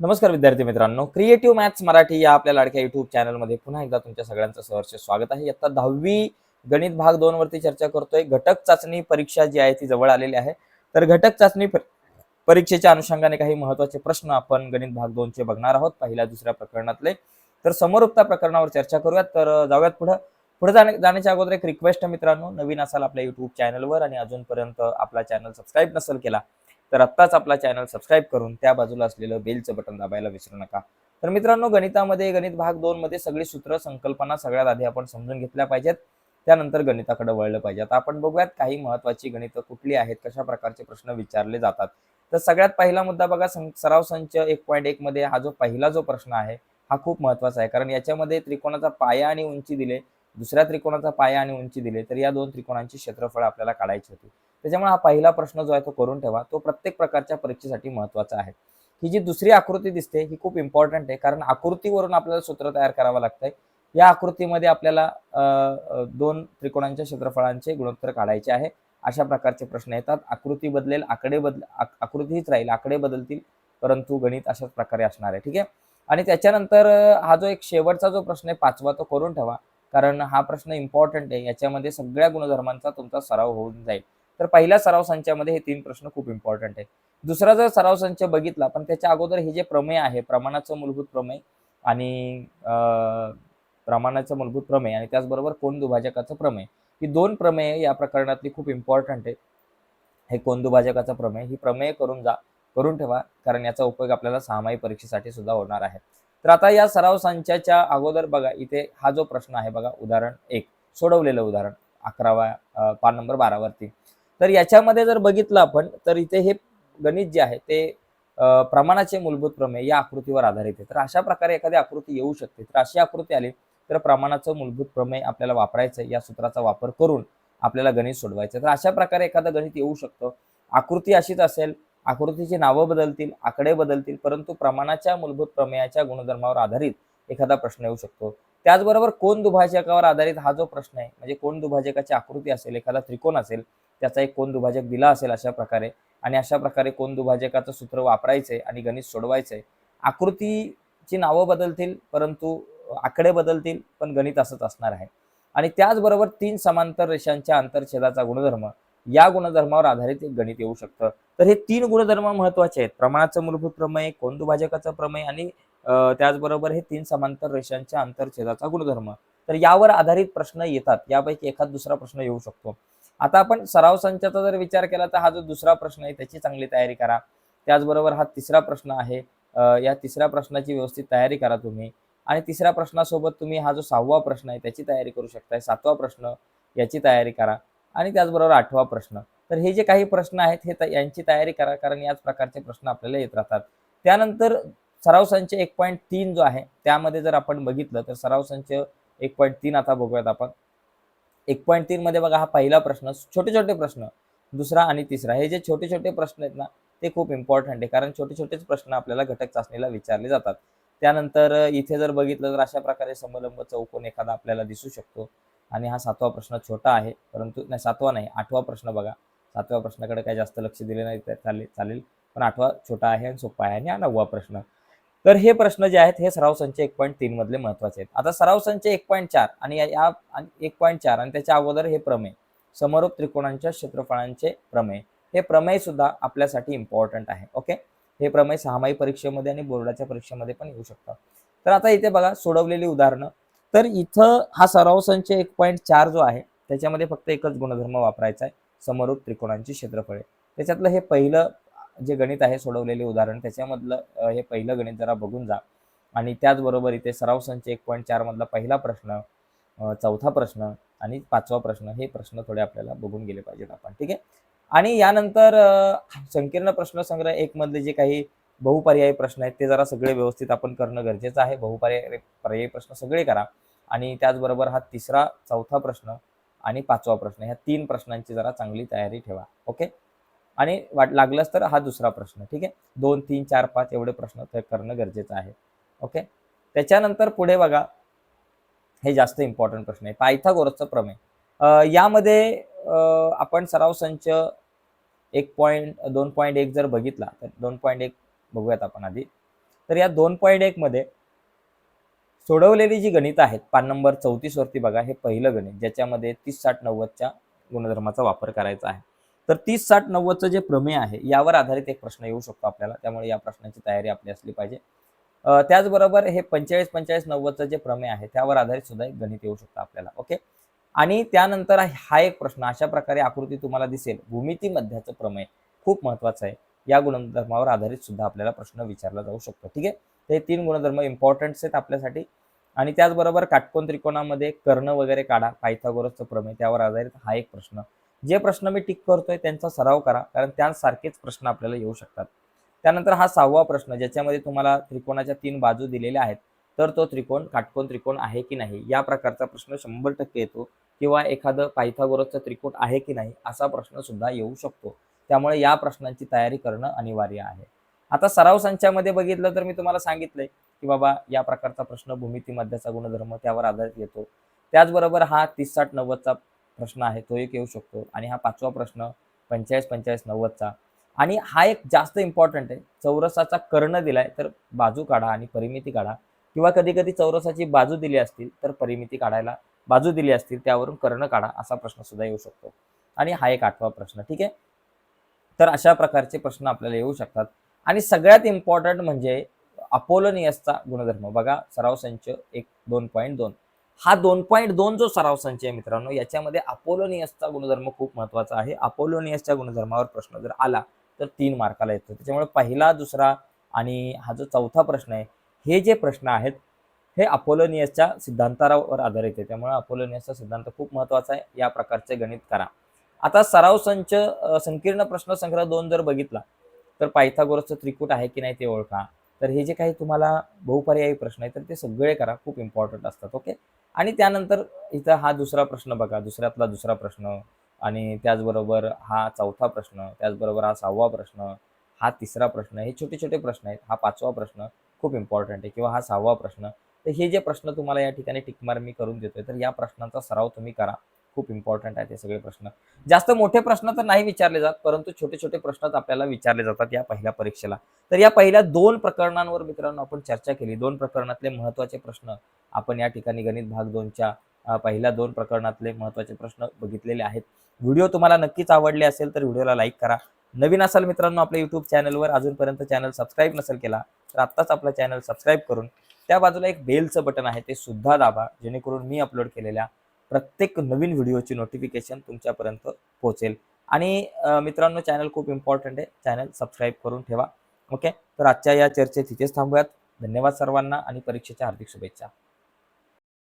नमस्कार विद्यार्थी मित्रांनो क्रिएटिव्ह मॅथ्स मराठी या आपल्या लाडक्या युट्यूब चॅनलमध्ये पुन्हा एकदा तुमच्या सगळ्यांचं सहर्ष स्वागत आहे. आता दहावी गणित भाग दोन वरती चर्चा करतोय. घटक चाचणी परीक्षा जी आहे ती जवळ आलेली आहे. तर घटक चाचणी परीक्षेच्या अनुषंगाने काही महत्त्वाचे प्रश्न आपण गणित भाग दोनचे बघणार आहोत पहिल्या दुसऱ्या प्रकरणातले. तर समोरुक्ता प्रकरणावर चर्चा करूयात. तर जाऊयात पुढे. पुढे जाणे जाण्याच्या अगोदर एक रिक्वेस्ट मित्रांनो नवीन असाल आपल्या युट्यूब चॅनलवर आणि अजूनपर्यंत आपला चॅनल सबस्क्राईब नसेल केला तर आत्ताच आपला चॅनल सबस्क्राईब करून त्या बाजूला असलेलं बेलचं बटन दाबायला विसरू नका. तर मित्रांनो गणितामध्ये गणित भाग दोन मध्ये सगळी सूत्र संकल्पना सगळ्यात आधी आपण समजून घेतल्या पाहिजेत. त्यानंतर गणिताकडे वळलं पाहिजे. आता आपण बघूयात काही महत्वाची गणितं कुठली आहेत कशा प्रकारचे प्रश्न विचारले जातात. तर सगळ्यात पहिला मुद्दा बघा सं- सराव संच एक पॉईंट एक मध्ये हा जो पहिला जो प्रश्न आहे हा खूप महत्त्वाचा आहे. कारण याच्यामध्ये त्रिकोणाचा पाया आणि उंची दिले दुसऱ्या त्रिकोणाचा पाया आणि उंची दिले तर या दोन त्रिकोणांची क्षेत्रफळ आपल्याला काढायची होती. त्याच्यामुळे हा पहिला प्रश्न जो आहे तो करून ठेवा. तो प्रत्येक प्रकारच्या परीक्षेसाठी महत्त्वाचा आहे. ही जी दुसरी आकृती दिसते ही खूप इम्पॉर्टंट आहे कारण आकृतीवरून आपल्याला सूत्र तयार करावं लागतंय. या आकृतीमध्ये आपल्याला दोन त्रिकोणांच्या क्षेत्रफळांचे गुणोत्तर काढायचे आहे. अशा प्रकारचे प्रश्न येतात. आकृती बदलेल आकडे बदल आकृतीच आकृती हीच राहील आकडे बदलतील परंतु गणित अशाच प्रकारे असणार आहे. ठीक आहे? आणि त्याच्यानंतर हा जो एक शेवटचा जो प्रश्न आहे पाचवा तो करून ठेवा. कारण हा प्रश्न इम्पॉर्टंट आहे. याच्यामध्ये सगळ्या गुणधर्मांचा तुमचा सराव होऊन जाईल. तर पहिल्या सराव संचामध्ये हे तीन प्रश्न खूप इम्पॉर्टंट आहे दुसरा जर सराव संच बघितला पण त्याच्या अगोदर हे जे प्रमेय आहे प्रमाणाचं मूलभूत प्रमेय आणि प्रमाणाचं मूलभूत प्रमेय आणि त्याचबरोबर कोण दुभाजकाचं प्रमेय ही दोन प्रमेय या प्रकरणातली खूप इम्पॉर्टंट आहे हे कोण दुभाजकाचं प्रमेय ही प्रमेय करून जा करून ठेवा कारण याचा उपयोग आपल्याला सहामाही परीक्षेसाठी सुद्धा होणार आहे. तर आता या सराव संचाच्या अगोदर बघा इथे हा जो प्रश्न आहे बघा उदाहरण एक सोडवलेलं उदाहरण अकरावा पान नंबर बारावरती. तर याच्यामध्ये जर बघितलं आपण तर इथे हे गणित जे आहे ते प्रमाणाचे मूलभूत प्रमेय या आकृतीवर आधारित आहे. तर अशा प्रकारे एखादी आकृती येऊ शकते. तर अशी आकृती आली तर प्रमाणाचं मूलभूत प्रमेय आपल्याला वापरायचं आहे. या सूत्राचा वापर करून आपल्याला गणित सोडवायचं तर अशा प्रकारे एखादं गणित येऊ शकतं. आकृती अशीच असेल आकृतीची नावं बदलतील आकडे बदलतील परंतु प्रमाणाच्या मूलभूत प्रमेयाच्या गुणधर्मावर आधारित एखादा प्रश्न येऊ शकतो. त्याचबरोबर कोण दुभाजकावर आधारित हा जो प्रश्न आहे म्हणजे कोण दुभाजकाची आकृती असेल एखादा त्रिकोण असेल त्याचा एक कोण दुभाजक दिला असेल अशा प्रकारे आणि अशा प्रकारे कोण दुभाजकाचं सूत्र वापरायचंय आणि गणित सोडवायचंय आकृतीची नावं बदलतील परंतु आकडे बदलतील पण गणित असंच असणार आहे. आणि त्याचबरोबर तीन समांतर रेषांच्या आंतरछेदाचा गुणधर्म या गुणधर्मावर आधारित एक गणित येऊ शकतं. तर हे तीन गुणधर्म महत्त्वाचे आहेत. प्रमाणाचं मूलभूत प्रमेय कोंदुभाजकाचं प्रमेय आणि त्याचबरोबर हे तीन समांतर रेषांच्या आंतरछेदाचा गुणधर्म. तर यावर आधारित प्रश्न येतात. यापैकी एखाद दुसरा प्रश्न येऊ शकतो. आता आपण सराव संचाचा जर विचार केला तर हा जो दुसरा प्रश्न आहे त्याची चांगली तयारी करा. त्याचबरोबर हा तिसरा प्रश्न आहे. या तिसऱ्या प्रश्नाची व्यवस्थित तयारी करा तुम्ही. आणि तिसऱ्या प्रश्नासोबत तुम्ही हा जो सहावा प्रश्न आहे त्याची तयारी करू शकताय. सातवा प्रश्न याची तयारी करा. आणि त्याचबरोबर आठवा प्रश्न. तर हे जे काही प्रश्न आहेत हे यांची तयारी करा कारण याच प्रकारचे प्रश्न आपल्याला येत राहतात. त्यानंतर सराव संच एक पॉईंट तीन जो आहे त्यामध्ये जर आपण बघितलं तर सराव संच एक पॉईंट तीन आता बघूयात आपण. एक पॉईंट तीन मध्ये बघा हा पहिला प्रश्न छोटे छोटे प्रश्न दुसरा आणि तिसरा. हे जे छोटे छोटे प्रश्न आहेत ना ते खूप इम्पॉर्टंट आहे कारण छोटे छोटेच प्रश्न आपल्याला घटक चाचणीला विचारले जातात. त्यानंतर इथे जर बघितलं तर अशा प्रकारे समलंब चौकोन एखादा आपल्याला दिसू शकतो. आणि हा सातवा प्रश्न छोटा आहे परंतु नाही सातवा नाही आठवा प्रश्न बघा. सातव्या प्रश्नाकडे काही जास्त लक्ष दिले नाही तर चालेल चालेल. पण आठवा छोटा आहे आणि सोपा आहे आणि हा नववा प्रश्न. तर हे प्रश्न जे आहेत हे सराव संच एक पॉईंट तीन मधले महत्त्वाचे आहेत. आता सराव संच एक पॉईंट चार आणि या- एक पॉईंट चार आणि त्याच्या अगोदर हे प्रमेय समरूप त्रिकोणांच्या क्षेत्रफळांचे प्रमेय हे प्रमेय सुद्धा आपल्यासाठी इम्पॉर्टंट आहे ओके हे प्रमेय सहामाही परीक्षेमध्ये आणि बोर्डाच्या परीक्षेमध्ये पण येऊ शकतात तर आता इथे बघा सोडवलेली उदाहरणं. तर इथं हा सराव संच एक पॉईंट चार जो आहे त्याच्यामध्ये फक्त एकच गुणधर्म वापरायचा आहे समरूप त्रिकोणांची क्षेत्रफळे. त्याच्यातलं हे पहिलं जे गणित आहे सोडवलेले उदाहरण त्याच्यामधलं हे पहिलं गणित जरा बघून जा. आणि त्याचबरोबर इथे सराव संच एक पॉईंट चार मधला पहिला प्रश्न चौथा प्रश्न आणि पाचवा प्रश्न हे प्रश्न थोडे आपल्याला बघून गेले पाहिजेत आपण ठीक आहे? आणि यानंतर संकीर्ण प्रश्न संग्रह एक मधले जे काही बहुपर्यायी प्रश्न आहेत ते जरा सगळे व्यवस्थित आपण करणं गरजेचं आहे. बहुपर्याय पर्यायी प्रश्न सगळे करा. आणि त्याचबरोबर हा तिसरा चौथा प्रश्न आणि पाचवा प्रश्न ह्या तीन प्रश्नांची जरा चांगली तयारी ठेवा ओके? आणि वाट लागलंच तर हा दुसरा प्रश्न ठीक आहे? दोन तीन चार पाच एवढे प्रश्न ते करणं गरजेचं आहे ओके? त्याच्यानंतर पुढे बघा हे जास्त इम्पॉर्टंट प्रश्न आहे पायथागोरसचं प्रमेय. यामध्ये आपण सराव संच एक पॉईंट दोन पॉईंट एक जर बघितला तर दोन पॉईंट एक बघूयात आपण आधी. तर या दोन पॉईंट एकमध्ये सोडवलेली जी गणित आहेत पान नंबर चौतीस वरती बघा हे पहिलं गणित ज्याच्यामध्ये तीस साठ नव्वदच्या गुणधर्माचा वापर करायचा आहे. तर तीस साठ नव्वदचं जे प्रमेय आहे यावर आधारित एक प्रश्न येऊ शकतो आपल्याला. त्यामुळे या प्रश्नाची तयारी आपली असली पाहिजे. त्याचबरोबर हे पंचेचाळीस पंचेचाळीस नव्वदचं जे प्रमेय आहे त्यावर आधारित सुद्धा एक गणित येऊ शकतं आपल्याला. ओके? आणि त्यानंतर हा एक प्रश्न अशा प्रकारे आकृती तुम्हाला दिसेल भूमिती मध्याचं प्रमेय खूप महत्वाचं आहे. या गुणधर्मावर आधारित सुद्धा आपल्याला प्रश्न विचारला जाऊ शकतो. ठीक आहे? हे तीन गुणधर्म इम्पॉर्टंट आहेत आपल्यासाठी. आणि त्याचबरोबर काटकोन त्रिकोणामध्ये कर्ण वगैरे काढा पायथागोरसचं प्रमेय त्यावर आधारित हा एक प्रश्न. जे प्रश्न मी टिक करतोय त्यांचा सराव करा कारण त्यासारखेच प्रश्न आपल्याला येऊ शकतात. त्यानंतर हा सहावा प्रश्न ज्याच्यामध्ये तुम्हाला त्रिकोणाच्या तीन बाजू दिलेल्या आहेत तर तो त्रिकोण काटकोन त्रिकोण आहे की नाही? या प्रकारचा प्रश्न शंभर टक्के येतो. किंवा एखादं पायथागोरसचं त्रिकोण आहे की नाही असा प्रश्न सुद्धा येऊ शकतो. त्यामुळे या प्रश्नांची तयारी करणं अनिवार्य आहे. आता सराव संचामध्ये बघितलं तर मी तुम्हाला सांगितलंय की बाबा या प्रकारचा प्रश्न भूमिती मध्याचा गुणधर्म त्यावर आधारित येतो. त्याचबरोबर हा तीस साठ नव्वदचा प्रश्न आहे तो एक येऊ शकतो. आणि हा पाचवा प्रश्न पंचेचाळीस पंचेचाळीस नव्वदचा. आणि हा एक जास्त इम्पॉर्टंट आहे. चौरसाचा कर्ण दिलाय तर बाजू काढा आणि परिमिती काढा. किंवा कधी कधी चौरसाची बाजू दिली असतील तर परिमिती काढायला बाजू दिली असतील त्यावरून कर्ण काढा असा प्रश्न सुद्धा येऊ शकतो. आणि हा एक आठवा प्रश्न ठीक आहे? तर अशा प्रकारचे प्रश्न आपल्याला येऊ शकतात. आणि सगळ्यात इम्पॉर्टंट म्हणजे अपोलोनियसचा गुणधर्म. बघा सराव संच एक दोन पॉईंट दोन. हा दोन पॉईंट दोन जो सराव संच आहे मित्रांनो याच्यामध्ये अपोलोनियसचा गुणधर्म खूप महत्त्वाचा आहे. अपोलोनियसच्या गुणधर्मावर प्रश्न जर आला तर तीन मार्काला येतो. त्याच्यामुळे पहिला दुसरा आणि हा जो चौथा प्रश्न आहे हे जे प्रश्न आहेत हे अपोलोनियसच्या सिद्धांतावर आधारित आहे. त्यामुळे अपोलोनियसचा सिद्धांत खूप महत्त्वाचा आहे. या प्रकारचे गणित करा. आता सराव संच संकीर्ण प्रश्न संग्रह दोन जर बघितला तर पायथागोरसचं त्रिकूट आहे की नाही ते ओळखा. तर हे जे काही तुम्हाला बहुपर्यायी प्रश्न आहे तर ते सगळे करा. खूप इम्पॉर्टंट असतात ओके आणि त्यानंतर इथं हा दुसरा प्रश्न बघा. दुसऱ्यातला दुसरा प्रश्न आणि त्याचबरोबर हा चौथा प्रश्न त्याचबरोबर हा सहावा प्रश्न हा तिसरा प्रश्न हे छोटे छोटे प्रश्न आहेत. हा पाचवा प्रश्न खूप इम्पॉर्टंट आहे किंवा हा सहावा प्रश्न. तर हे जे प्रश्न तुम्हाला या ठिकाणी टिकमार मी करून देतोय तर या प्रश्नांचा सराव तुम्ही करा. खूप इम्पॉर्टंट आहे ते सगळे प्रश्न. जास्त मोठे प्रश्न तर नाही विचारले जात परंतु छोटे छोटे प्रश्नच आपल्याला विचारले जातात या पहिल्या परीक्षेला. तर या पहिल्या दोन प्रकरणांवर मित्रांनो आपण चर्चा केली. दोन प्रकरणातले महत्त्वाचे प्रश्न आपण या ठिकाणी गणित भाग दोनच्या पहिल्या दोन प्रकरणातले महत्त्वाचे प्रश्न बघितलेले आहेत. व्हिडिओ तुम्हाला नक्कीच आवडले असेल तर व्हिडिओला लाईक करा. नवीन असाल मित्रांनो आपल्या युट्यूब चॅनलवर अजूनपर्यंत चॅनल सबस्क्राईब नसेल केला तर आत्ताच आपला चॅनल सबस्क्राईब करून त्या बाजूला एक बेलचं बटन आहे ते सुद्धा दाबा जेणेकरून मी अपलोड केलेल्या प्रत्येक नवीन व्हिडिओची नोटिफिकेशन तुमच्यापर्यंत पोहोचेल. आणि मित्रांनो चॅनल खूप इम्पॉर्टंट आहे. चॅनल सबस्क्राईब करून ठेवा. ओके तर आजच्या या चर्चेत तिथेच थांबूयात. धन्यवाद सर्वांना आणि परीक्षेच्या हार्दिक शुभेच्छा.